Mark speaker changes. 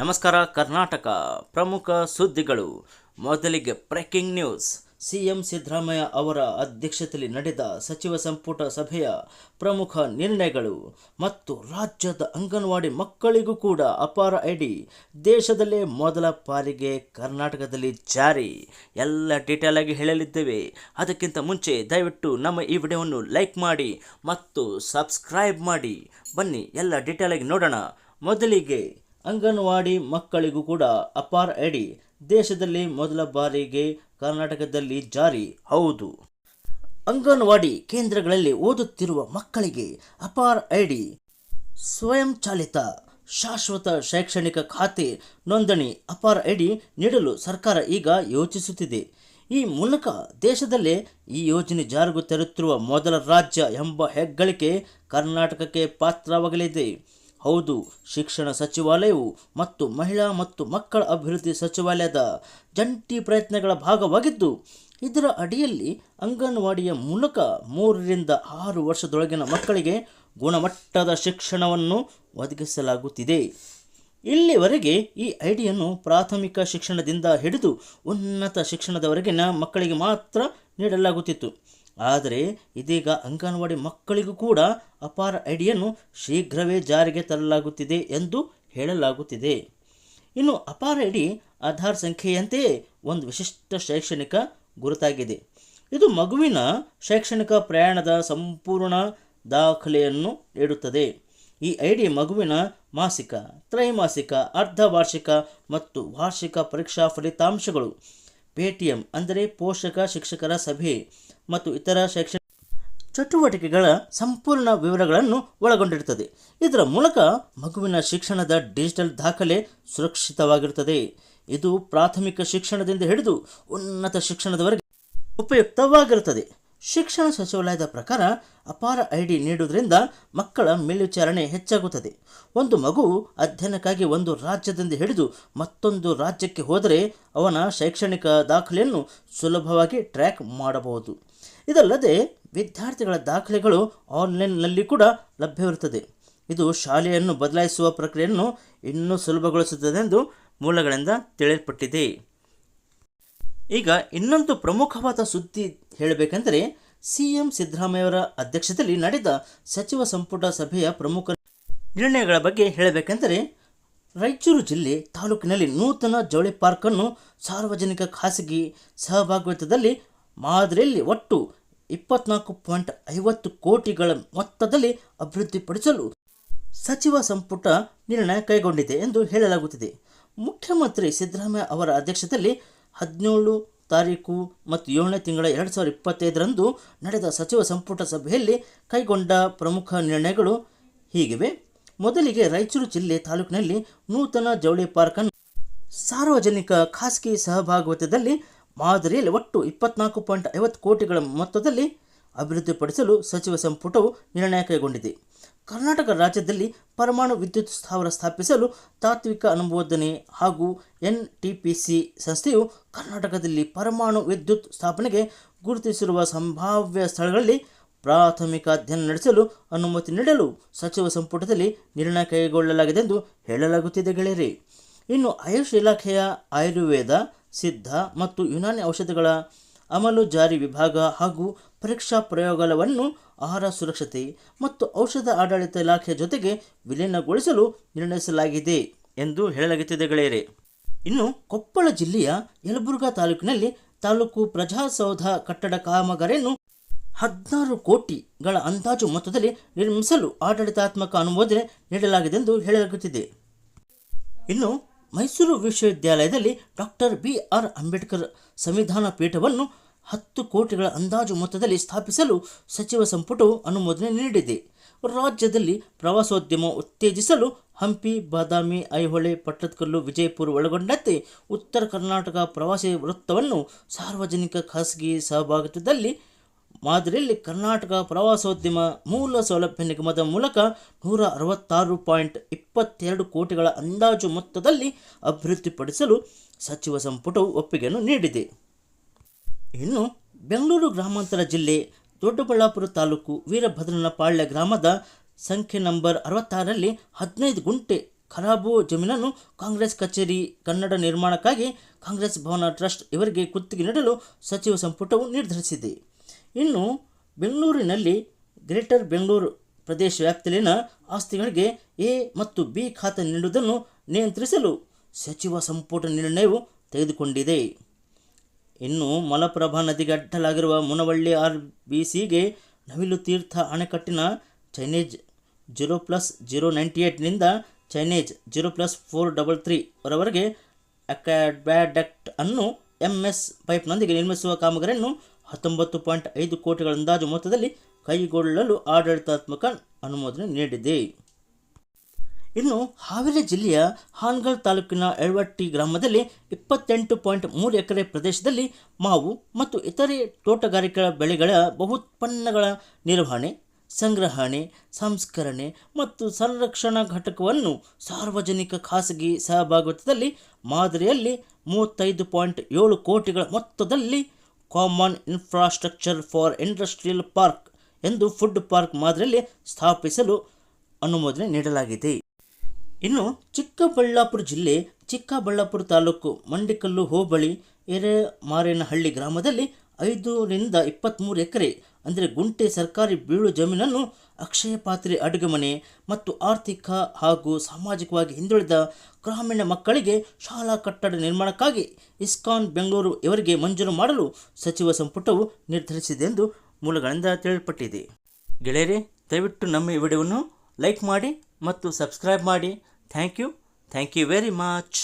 Speaker 1: ನಮಸ್ಕಾರ, ಕರ್ನಾಟಕ ಪ್ರಮುಖ ಸುದ್ದಿಗಳು. ಮೊದಲಿಗೆ ಬ್ರೇಕಿಂಗ್ ನ್ಯೂಸ್. ಸಿಎಂ ಸಿದ್ದರಾಮಯ್ಯ ಅವರ ಅಧ್ಯಕ್ಷತೆಯಲ್ಲಿ ನಡೆದ ಸಚಿವ ಸಂಪುಟ ಸಭೆಯ ಪ್ರಮುಖ ನಿರ್ಣಯಗಳು ಮತ್ತು ರಾಜ್ಯದ ಅಂಗನವಾಡಿ ಮಕ್ಕಳಿಗೂ ಕೂಡ ಅಪಾರ ಐಡಿ. ದೇಶದಲ್ಲೇ ಮೊದಲ ಬಾರಿಗೆ ಕರ್ನಾಟಕದಲ್ಲಿ ಜಾರಿ. ಎಲ್ಲ ಡೀಟೇಲ್ ಆಗಿ ಹೇಳಲಿದ್ದೇವೆ. ಅದಕ್ಕಿಂತ ಮುಂಚೆ ದಯವಿಟ್ಟು ನಮ್ಮ ಈ ವಿಡಿಯೋವನ್ನು ಲೈಕ್ ಮಾಡಿ ಮತ್ತು ಸಬ್ಸ್ಕ್ರೈಬ್ ಮಾಡಿ. ಬನ್ನಿ, ಎಲ್ಲ ಡೀಟೇಲ್ ಆಗಿ ನೋಡೋಣ. ಮೊದಲಿಗೆ ಅಂಗನವಾಡಿ ಮಕ್ಕಳಿಗೂ ಕೂಡ ಅಪಾರ ಎಡಿ. ದೇಶದಲ್ಲಿ ಮೊದಲ ಬಾರಿಗೆ ಕರ್ನಾಟಕದಲ್ಲಿ ಜಾರಿ. ಹೌದು. ಅಂಗನವಾಡಿ ಕೇಂದ್ರಗಳಲ್ಲಿ ಓದುತ್ತಿರುವ ಮಕ್ಕಳಿಗೆ ಅಪಾರ ಐಡಿ ಸ್ವಯಂ ಚಾಲಿತ, ಶಾಶ್ವತ ಶೈಕ್ಷಣಿಕ ಖಾತೆ ನೋಂದಣಿ ಅಪಾರ ಐಡಿ ನೀಡಲು ಸರ್ಕಾರ ಈಗ ಯೋಚಿಸುತ್ತಿದೆ. ಈ ಮೂಲಕ ದೇಶದಲ್ಲೇ ಈ ಯೋಜನೆ ಜಾರಿಗೆ ತರುತ್ತಿರುವ ಮೊದಲ ರಾಜ್ಯ ಎಂಬ ಹೆಗ್ಗಳಿಕೆ ಕರ್ನಾಟಕಕ್ಕೆ ಪಾತ್ರವಾಗಲಿದೆ. ಹೌದು, ಶಿಕ್ಷಣ ಸಚಿವಾಲಯವು ಮತ್ತು ಮಹಿಳಾ ಮತ್ತು ಮಕ್ಕಳ ಅಭಿವೃದ್ಧಿ ಸಚಿವಾಲಯದ ಜಂಟಿ ಪ್ರಯತ್ನಗಳ ಭಾಗವಾಗಿದ್ದು, ಇದರ ಅಡಿಯಲ್ಲಿ ಅಂಗನವಾಡಿಯ ಮೂಲಕ ಮೂರರಿಂದ ಆರು ವರ್ಷದೊಳಗಿನ ಮಕ್ಕಳಿಗೆ ಗುಣಮಟ್ಟದ ಶಿಕ್ಷಣವನ್ನು ಒದಗಿಸಲಾಗುತ್ತಿದೆ. ಇಲ್ಲಿವರೆಗೆ ಈ ಐಡಿಯನ್ನು ಪ್ರಾಥಮಿಕ ಶಿಕ್ಷಣದಿಂದ ಹಿಡಿದು ಉನ್ನತ ಶಿಕ್ಷಣದವರೆಗಿನ ಮಕ್ಕಳಿಗೆ ಮಾತ್ರ ನೀಡಲಾಗುತ್ತಿತ್ತು. ಆದರೆ ಇದೀಗ ಅಂಗನವಾಡಿ ಮಕ್ಕಳಿಗೂ ಕೂಡ ಅಪಾರ ಐಡಿಯನ್ನು ಶೀಘ್ರವೇ ಜಾರಿಗೆ ತರಲಾಗುತ್ತಿದೆ ಎಂದು ಹೇಳಲಾಗುತ್ತಿದೆ. ಇನ್ನು ಅಪಾರ ಐಡಿ ಆಧಾರ್ ಸಂಖ್ಯೆಯಂತೆಯೇ ಒಂದು ವಿಶಿಷ್ಟ ಶೈಕ್ಷಣಿಕ ಗುರುತಾಗಿದೆ. ಇದು ಮಗುವಿನ ಶೈಕ್ಷಣಿಕ ಪ್ರಯಾಣದ ಸಂಪೂರ್ಣ ದಾಖಲೆಯನ್ನು ನೀಡುತ್ತದೆ. ಈ ಐಡಿ ಮಗುವಿನ ಮಾಸಿಕ, ತ್ರೈಮಾಸಿಕ, ಅರ್ಧವಾರ್ಷಿಕ ಮತ್ತು ವಾರ್ಷಿಕ ಪರೀಕ್ಷಾ ಫಲಿತಾಂಶಗಳು, ಪೇಟಿಎಂ ಅಂದರೆ ಪೋಷಕ ಶಿಕ್ಷಕರ ಸಭೆ ಮತ್ತು ಇತರ ಶೈಕ್ಷಣಿಕ ಚಟುವಟಿಕೆಗಳ ಸಂಪೂರ್ಣ ವಿವರಗಳನ್ನು ಒಳಗೊಂಡಿರುತ್ತದೆ. ಇದರ ಮೂಲಕ ಮಗುವಿನ ಶಿಕ್ಷಣದ ಡಿಜಿಟಲ್ ದಾಖಲೆ ಸುರಕ್ಷಿತವಾಗಿರುತ್ತದೆ. ಇದು ಪ್ರಾಥಮಿಕ ಶಿಕ್ಷಣದಿಂದ ಹಿಡಿದು ಉನ್ನತ ಶಿಕ್ಷಣದವರೆಗೆ ಉಪಯುಕ್ತವಾಗಿರುತ್ತದೆ. ಶಿಕ್ಷಣ ಸಚಿವಾಲಯದ ಪ್ರಕಾರ ಅಪಾರ ಐಡಿ ನೀಡುವುದರಿಂದ ಮಕ್ಕಳ ಮೇಲ್ವಿಚಾರಣೆ ಹೆಚ್ಚಾಗುತ್ತದೆ. ಒಂದು ಮಗು ಅಧ್ಯಯನಕ್ಕಾಗಿ ಒಂದು ರಾಜ್ಯದಿಂದ ಹಿಡಿದು ಮತ್ತೊಂದು ರಾಜ್ಯಕ್ಕೆ ಹೋದರೆ ಅವನ ಶೈಕ್ಷಣಿಕ ದಾಖಲೆಯನ್ನು ಸುಲಭವಾಗಿ ಟ್ರ್ಯಾಕ್ ಮಾಡಬಹುದು. ಇದಲ್ಲದೆ ವಿದ್ಯಾರ್ಥಿಗಳ ದಾಖಲೆಗಳು ಆನ್ಲೈನ್ನಲ್ಲಿ ಕೂಡ ಲಭ್ಯವಿರುತ್ತದೆ. ಇದು ಶಾಲೆಯನ್ನು ಬದಲಾಯಿಸುವ ಪ್ರಕ್ರಿಯೆಯನ್ನು ಇನ್ನೂ ಸುಲಭಗೊಳಿಸುತ್ತದೆ ಎಂದು ಮೂಲಗಳಿಂದ ತಿಳಿಯಲ್ಪಟ್ಟಿದೆ. ಈಗ ಇನ್ನೊಂದು ಪ್ರಮುಖವಾದ ಸುದ್ದಿ ಹೇಳಬೇಕೆಂದರೆ ಸಿ ಎಂ ಸಿದ್ದರಾಮಯ್ಯವರ ಅಧ್ಯಕ್ಷತೆಯಲ್ಲಿ ನಡೆದ ಸಚಿವ ಸಂಪುಟ ಸಭೆಯ ಪ್ರಮುಖ ನಿರ್ಣಯಗಳ ಬಗ್ಗೆ ಹೇಳಬೇಕೆಂದರೆ ರಾಯಚೂರು ಜಿಲ್ಲೆ ತಾಲೂಕಿನಲ್ಲಿ ನೂತನ ಜವಳಿ ಪಾರ್ಕನ್ನು ಸಾರ್ವಜನಿಕ ಖಾಸಗಿ ಸಹಭಾಗಿತ್ವದಲ್ಲಿ ಮಾದರಿಯಲ್ಲಿ ಒಟ್ಟು ಇಪ್ಪತ್ನಾಲ್ಕು ಪಾಯಿಂಟ್ ಐವತ್ತು ಕೋಟಿಗಳ ಮೊತ್ತದಲ್ಲಿ ಅಭಿವೃದ್ಧಿಪಡಿಸಲು ಸಚಿವ ಸಂಪುಟ ನಿರ್ಣಯ ಕೈಗೊಂಡಿದೆ ಎಂದು ಹೇಳಲಾಗುತ್ತಿದೆ. ಮುಖ್ಯಮಂತ್ರಿ ಸಿದ್ದರಾಮಯ್ಯ ಅವರ ಅಧ್ಯಕ್ಷತೆಯಲ್ಲಿ ಹದಿನೇಳು ತಾರೀಕು ಮತ್ತು ಏಳನೇ ತಿಂಗಳ ಎರಡು ಸಾವಿರದ ಇಪ್ಪತ್ತೈದರಂದು ನಡೆದ ಸಚಿವ ಸಂಪುಟ ಸಭೆಯಲ್ಲಿ ಕೈಗೊಂಡ ಪ್ರಮುಖ ನಿರ್ಣಯಗಳು ಹೀಗಿವೆ. ಮೊದಲಿಗೆ ರಾಯಚೂರು ಜಿಲ್ಲೆ ತಾಲೂಕಿನಲ್ಲಿ ನೂತನ ಜವಳಿ ಪಾರ್ಕನ್ನು ಸಾರ್ವಜನಿಕ ಖಾಸಗಿ ಸಹಭಾಗಿತ್ವದಲ್ಲಿ ಮಾದರಿಯಲ್ಲಿ ಒಟ್ಟು ಇಪ್ಪತ್ನಾಲ್ಕು ಪಾಯಿಂಟ್ ಐವತ್ತು ಕೋಟಿಗಳ ಮೊತ್ತದಲ್ಲಿ ಅಭಿವೃದ್ಧಿಪಡಿಸಲು ಸಚಿವ ಸಂಪುಟವು ನಿರ್ಣಯ ಕೈಗೊಂಡಿದೆ. ಕರ್ನಾಟಕ ರಾಜ್ಯದಲ್ಲಿ ಪರಮಾಣು ವಿದ್ಯುತ್ ಸ್ಥಾವರ ಸ್ಥಾಪಿಸಲು ತಾತ್ವಿಕ ಅನುಮೋದನೆ ಹಾಗೂ ಎನ್ ಟಿ ಪಿ ಸಿ ಸಂಸ್ಥೆಯು ಕರ್ನಾಟಕದಲ್ಲಿ ಪರಮಾಣು ವಿದ್ಯುತ್ ಸ್ಥಾಪನೆಗೆ ಗುರುತಿಸಿರುವ ಸಂಭಾವ್ಯ ಸ್ಥಳಗಳಲ್ಲಿ ಪ್ರಾಥಮಿಕ ಅಧ್ಯಯನ ನಡೆಸಲು ಅನುಮತಿ ನೀಡಲು ಸಚಿವ ಸಂಪುಟದಲ್ಲಿ ನಿರ್ಣಯ ಕೈಗೊಳ್ಳಲಾಗಿದೆ ಎಂದು ಹೇಳಲಾಗುತ್ತಿದೆ ಗೆಳೆಯರಿ. ಇನ್ನು ಆಯುಷ್ ಇಲಾಖೆಯ ಆಯುರ್ವೇದ, ಸಿದ್ಧ ಮತ್ತು ಯುನಾನಿ ಔಷಧಗಳ ಅಮಲು ಜಾರಿ ವಿಭಾಗ ಹಾಗೂ ಪರೀಕ್ಷಾ ಪ್ರಯೋಗಾಲಯವನ್ನು ಆಹಾರ ಸುರಕ್ಷತೆ ಮತ್ತು ಔಷಧ ಆಡಳಿತ ಇಲಾಖೆಯ ಜೊತೆಗೆ ವಿಲೀನಗೊಳಿಸಲು ನಿರ್ಣಯಿಸಲಾಗಿದೆ ಎಂದು ಹೇಳಲಾಗುತ್ತಿದೆ ಗೆಳೆಯರೆ. ಇನ್ನು ಕೊಪ್ಪಳ ಜಿಲ್ಲೆಯ ಯಲಬುರ್ಗಾ ತಾಲೂಕಿನಲ್ಲಿ ತಾಲೂಕು ಪ್ರಜಾಸೌಧ ಕಟ್ಟಡ ಕಾಮಗಾರಿಯನ್ನು ಹದಿನಾರು ಕೋಟಿಗಳ ಅಂದಾಜು ಮೊತ್ತದಲ್ಲಿ ನಿರ್ಮಿಸಲು ಆಡಳಿತಾತ್ಮಕ ಅನುಮೋದನೆ ನೀಡಲಾಗಿದೆ ಎಂದು ಹೇಳಲಾಗುತ್ತಿದೆ. ಇನ್ನು ಮೈಸೂರು ವಿಶ್ವವಿದ್ಯಾಲಯದಲ್ಲಿ ಡಾಕ್ಟರ್ ಬಿ ಆರ್ ಅಂಬೇಡ್ಕರ್ ಸಂವಿಧಾನ ಪೀಠವನ್ನು ಹತ್ತು ಕೋಟಿಗಳ ಅಂದಾಜು ಮೊತ್ತದಲ್ಲಿ ಸ್ಥಾಪಿಸಲು ಸಚಿವ ಸಂಪುಟವು ಅನುಮೋದನೆ ನೀಡಿದೆ. ರಾಜ್ಯದಲ್ಲಿ ಪ್ರವಾಸೋದ್ಯಮ ಉತ್ತೇಜಿಸಲು ಹಂಪಿ, ಬಾದಾಮಿ, ಐಹೊಳೆ, ಪಟ್ಟದಕಲ್ಲು, ವಿಜಯಪುರ ಒಳಗೊಂಡಂತೆ ಉತ್ತರ ಕರ್ನಾಟಕ ಪ್ರವಾಸಿ ವೃತ್ತವನ್ನು ಸಾರ್ವಜನಿಕ ಖಾಸಗಿ ಸಹಭಾಗಿತ್ವದಲ್ಲಿ ಮಾದರಿಯಲ್ಲಿ ಕರ್ನಾಟಕ ಪ್ರವಾಸೋದ್ಯಮ ಮೂಲ ಸೌಲಭ್ಯ ನಿಗಮದ ಮೂಲಕ ನೂರ ಅರವತ್ತಾರು ಪಾಯಿಂಟ್ ಇಪ್ಪತ್ತೆರಡು ಕೋಟಿಗಳ ಅಂದಾಜು ಮೊತ್ತದಲ್ಲಿ ಅಭಿವೃದ್ಧಿಪಡಿಸಲು ಸಚಿವ ಸಂಪುಟವು ಒಪ್ಪಿಗೆಯನ್ನು ನೀಡಿದೆ. ಇನ್ನು ಬೆಂಗಳೂರು ಗ್ರಾಮಾಂತರ ಜಿಲ್ಲೆ ದೊಡ್ಡಬಳ್ಳಾಪುರ ತಾಲೂಕು ವೀರಭದ್ರನಪಾಳ್ಯ ಗ್ರಾಮದ ಸಂಖ್ಯೆ ನಂಬರ್ ಅರವತ್ತಾರರಲ್ಲಿ ಹದಿನೈದು ಗುಂಟೆ ಖರಾಬು ಜಮೀನನ್ನು ಕಾಂಗ್ರೆಸ್ ಕಚೇರಿ ಕನ್ನಡ ನಿರ್ಮಾಣಕ್ಕಾಗಿ ಕಾಂಗ್ರೆಸ್ ಭವನ ಟ್ರಸ್ಟ್ ಇವರಿಗೆ ಗುತ್ತಿಗೆ ನೀಡಲು ಸಚಿವ ಸಂಪುಟವು ನಿರ್ಧರಿಸಿದೆ. ಇನ್ನು ಬೆಂಗಳೂರಿನಲ್ಲಿ ಗ್ರೇಟರ್ ಬೆಂಗಳೂರು ಪ್ರದೇಶ ವ್ಯಾಪ್ತಿಯಲ್ಲಿನ ಆಸ್ತಿಗಳಿಗೆ ಎ ಮತ್ತು ಬಿ ಖಾತೆ ನೀಡುವುದನ್ನು ನಿಯಂತ್ರಿಸಲು ಸಚಿವ ಸಂಪುಟ ನಿರ್ಣಯವು ತೆಗೆದುಕೊಂಡಿದೆ. ಇನ್ನು ಮಲಪ್ರಭಾ ನದಿಗೆ ಅಡ್ಡಲಾಗಿರುವ ಮುನವಳ್ಳಿ ಆರ್ ಬಿ ಸಿಗೆ ನವಿಲು ತೀರ್ಥ ಅಣೆಕಟ್ಟಿನ chainage zero plus zero ninety ಏಯ್ಟ್ನಿಂದ chainage zero plus four double three ವರವರೆಗೆ aqueduct ಅನ್ನು ಎಂ ಎಸ್ ಪೈಪ್ನೊಂದಿಗೆ ನಿರ್ಮಿಸುವ ಕಾಮಗಾರಿಯನ್ನು ಹತ್ತೊಂಬತ್ತು ಪಾಯಿಂಟ್ ಐದು ಕೋಟಿಗಳ ಅಂದಾಜು ಮೊತ್ತದಲ್ಲಿ ಕೈಗೊಳ್ಳಲು ಆಡಳಿತಾತ್ಮಕ ಅನುಮೋದನೆ ನೀಡಿದೆ. ಇನ್ನು ಹಾವೇರಿ ಜಿಲ್ಲೆಯ ಹಾನ್ಗಲ್ ತಾಲೂಕಿನ ಎಳ್ವಟ್ಟಿ ಗ್ರಾಮದಲ್ಲಿ ಇಪ್ಪತ್ತೆಂಟು ಪಾಯಿಂಟ್ ಮೂರು ಎಕರೆ ಪ್ರದೇಶದಲ್ಲಿ ಮಾವು ಮತ್ತು ಇತರೆ ತೋಟಗಾರಿಕಾ ಬೆಳೆಗಳ ಬಹುತ್ಪನ್ನಗಳ ನಿರ್ವಹಣೆ, ಸಂಗ್ರಹಣೆ, ಸಂಸ್ಕರಣೆ ಮತ್ತು ಸಂರಕ್ಷಣಾ ಘಟಕವನ್ನು ಸಾರ್ವಜನಿಕ ಖಾಸಗಿ ಸಹಭಾಗಿತ್ವದಲ್ಲಿ ಮಾದರಿಯಲ್ಲಿ ಮೂವತ್ತೈದು ಪಾಯಿಂಟ್ ಏಳು ಕೋಟಿಗಳ ಮೊತ್ತದಲ್ಲಿ common infrastructure for industrial park ಎಂದು ಫುಡ್ ಪಾರ್ಕ್ ಮಾದರಿಯಲ್ಲಿ ಸ್ಥಾಪಿಸಲು ಅನುಮೋದನೆ ನೀಡಲಾಗಿದೆ. ಇನ್ನು ಚಿಕ್ಕಬಳ್ಳಾಪುರ ಜಿಲ್ಲೆ ಚಿಕ್ಕಬಳ್ಳಾಪುರ ತಾಲೂಕು ಮಂಡಿಕಲ್ಲು ಹೋಬಳಿ ಎರೆಮಾರೇನಹಳ್ಳಿ ಗ್ರಾಮದಲ್ಲಿ ಐದರಿಂದ ಇಪ್ಪತ್ತ್ಮೂರು ಎಕರೆ, ಅಂದರೆ ಗುಂಟೆ ಸರ್ಕಾರಿ ಬೀಳು ಜಮೀನನ್ನು ಅಕ್ಷಯ ಪಾತ್ರೆ ಅಡುಗೆ ಮನೆ ಮತ್ತು ಆರ್ಥಿಕ ಹಾಗೂ ಸಾಮಾಜಿಕವಾಗಿ ಹಿಂದುಳಿದ ಗ್ರಾಮೀಣ ಮಕ್ಕಳಿಗೆ ಶಾಲಾ ಕಟ್ಟಡ ನಿರ್ಮಾಣಕ್ಕಾಗಿ ಇಸ್ಕಾನ್ ಬೆಂಗಳೂರು ಇವರಿಗೆ ಮಂಜೂರು ಮಾಡಲು ಸಚಿವ ಸಂಪುಟವು ನಿರ್ಧರಿಸಿದೆ ಎಂದು ಮೂಲಗಳಿಂದ ತಿಳಿಯಲ್ಪಟ್ಟಿದೆ. ಗೆಳೆಯರೇ, ದಯವಿಟ್ಟು ನಮ್ಮ ಈ ವಿಡಿಯೋವನ್ನು ಲೈಕ್ ಮಾಡಿ ಮತ್ತು ಸಬ್ಸ್ಕ್ರೈಬ್ ಮಾಡಿ. Thank you. Thank you very much.